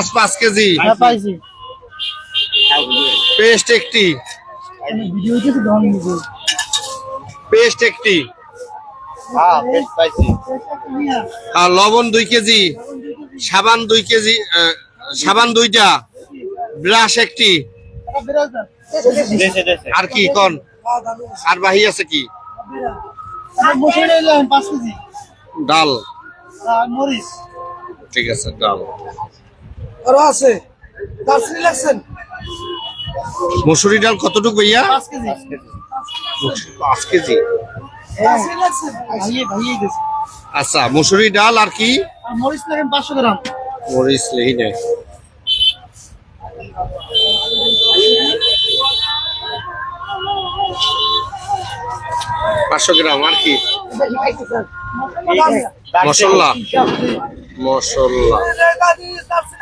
পাঁচ পাঁচ কেজি। হ্যাঁ পাইছি। পেস্ট একটি। পেস্ট একটি। হ্যাঁ আর লবণ দুই কেজি সাবান দুই কেজি সাবান দুইটা ব্রাশ একটি। আর কি কোন? আর বাহি আছে কি? ডাল ঠিক আছে ডাল। আরও আছে। দার্জিলিং লাগছেন মসুরি ডাল কতটুকু ভাইয়া? পাঁচ কেজি। পাঁচ কেজি। আচ্ছা মসুরি ডাল আর কি? মরিচ লাগেন পাঁচশো গ্রাম। মরিচ লেহি নাই। পাঁচশো গ্রাম আর কি? মশলা। মশলা।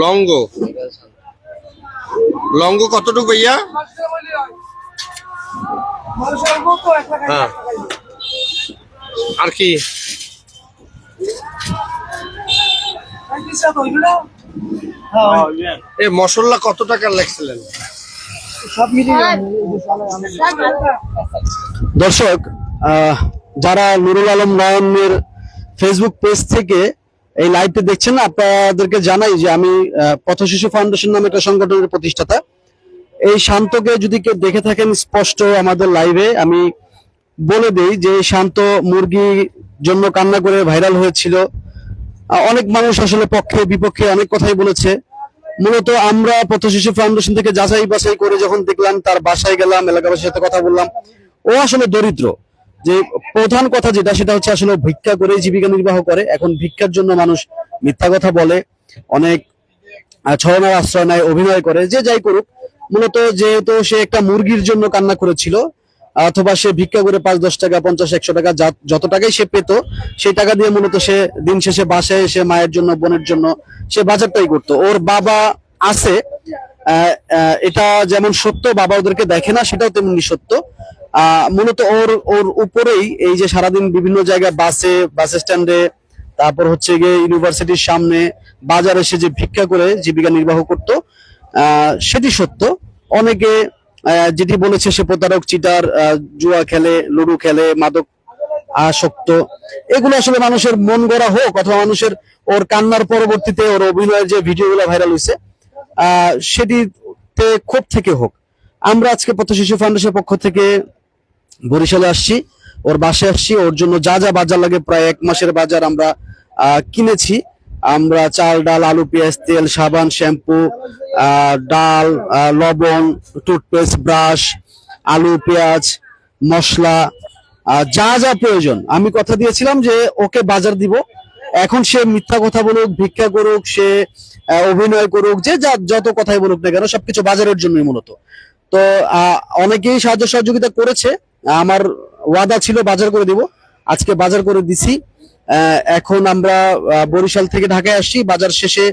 লঙ্গ। লঙ্গ কতটুক ভাইয়া? হ্যাঁ। আর কি? এ মশলা কত টাকার মিলিয়ে দর্শক যারা নুরুল আলম নয়নের ফেসবুক পেজ থেকে এই লাইভটি দেখছেন আপনাদেরকে জানাই যে আমি আহ, পথ শিশু ফাউন্ডেশন নামে একটা সংগঠনের প্রতিষ্ঠাতা। এই শান্তকে যদি কেউ দেখে থাকেন স্পষ্ট আমাদের লাইভে আমি বলে দেই যে শান্ত মুরগি জন্য কান্না করে ভাইরাল হয়েছিল। অনেক মানুষ আসলে পক্ষে বিপক্ষে অনেক কথাই বলেছে। মূলত আমরা পথ শিশু ফাউন্ডেশন থেকে যাচাই বাছাই করে যখন দেখলাম তার বাসায় গেলাম এলাকাবাসীর সাথে কথা বললাম। ও আসলে দরিদ্র। যে প্রধান কথা যেটা সেটা হচ্ছে আসলে ভিক্ষা করে জীবিকা নির্বাহ করে। এখন ভিক্ষার জন্য মানুষ মিথ্যা কথা বলে অনেক আহ, ছলনার আশ্রয় নেয় অভিনয় করে যে যাই করুক। মূলত যেহেতু সে একটা মুরগির জন্য কান্না করেছিল অথবা সে ভিক্ষা করে পাঁচ দশ টাকা পঞ্চাশ একশো টাকা যত টাকাই সে পেত সেই টাকা দিয়ে মূলত সে দিন শেষে বাসায় এসে মায়ের জন্য বোনের জন্য সে বাজারটাই করতো। ওর বাবা আছে এটা যেমন সত্য বাবা ওদেরকে দেখে না সেটাও তেমনি সত্য। মূলত ওর ওর উপরেই এই যে সারাদিন বিভিন্ন জায়গায় বাসে, বাস স্ট্যান্ডে, তারপর হচ্ছে গিয়ে ইউনিভার্সিটির সামনে বাজারে এসে যে ভিক্ষা করে জীবিকা নির্বাহ করত সেটি সত্য। অনেকে যেটি বলেছে সে প্রতারক, চিটার জুয়া খেলে, লুডু খেলে, মাদক আসক্ত। এগুলো আসলে মানুষের মন গড়া হোক অথবা মানুষের ওর কান্নার পরবর্তীতে ওর অভিনয়ের যে ভিডিওগুলো ভাইরাল হয়েছে সেটিতে ক্ষোভ থেকে হোক। আমরা আজকে পথ শিশু ফাউন্ডেশনের পক্ষ থেকে বরিশালে আসছি, ওর বাসায় আসছি, ওর জন্য যা যা বাজার লাগে প্রায় এক মাসের বাজার আমরা কিনেছি। আমরা চাল, ডাল, আলু, পেঁয়াজ, তেল, সাবান, শ্যাম্পু ডাল লবণ, টুথপেস্ট, ব্রাশ, আলু, পেঁয়াজ, মশলা যা যা প্রয়োজন। আমি কথা দিয়েছিলাম যে ওকে বাজার দিব। এখন সে মিথ্যা কথা বলুক, ভিক্ষা করুক, সে অভিনয় করুক, যে যা, যত কথাই বলুক না কেন, সবকিছু বাজারের জন্যই মূলত। তো অনেকেই সাহায্য সহযোগিতা করেছে আমার ওয়াদা ছিল বাজার করে দিব। আজকে বাজার করে দিছি। এখন আমরা বরিশাল থেকে ঢাকায় আসছি। বাজার শেষে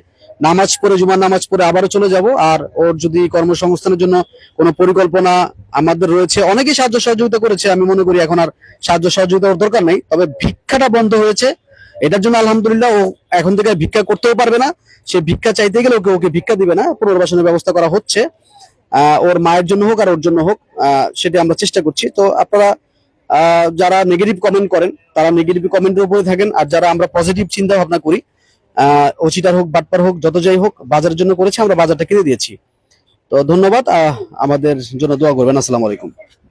নামাজ পড়ে, জুমার নামাজ পড়ে আবারও চলে যাব। আর ওর যদি কর্মসংস্থানের জন্য কোনো পরিকল্পনা আমাদের রয়েছে অনেকেই সাহায্য সহযোগিতা করেছে, আমি মনে করি এখন আর সাহায্য সহযোগিতা ওর দরকার নেই। তবে ভিক্ষাটা বন্ধ হয়েছে। এটার জন্য আলহামদুলিল্লাহ ও এখন থেকে ভিক্ষা করতেও পারবে না। সে ভিক্ষা চাইতে গেলে ওকে ওকে ভিক্ষা দিবে না। পুনর্বাসনের ব্যবস্থা করা হচ্ছে। ওর মায়ের জন্য হোক আর ওর জন্য হোক সেটি আমরা চেষ্টা করছি। তো আপনারা যারা নেগেটিভ কমেন্ট করেন তারা নেগেটিভ কমেন্টের উপরে থাকেন। আর যারা আমরা পজিটিভ চিন্তা ভাবনা করি আহ, ওচিটার হোক বাটপার হোক যত যাই হোক বাজারের জন্য করেছে আমরা বাজারটা কিনে দিয়েছি। তো ধন্যবাদ আমাদের জন্য দোয়া করবেন। আসসালামু আলাইকুম।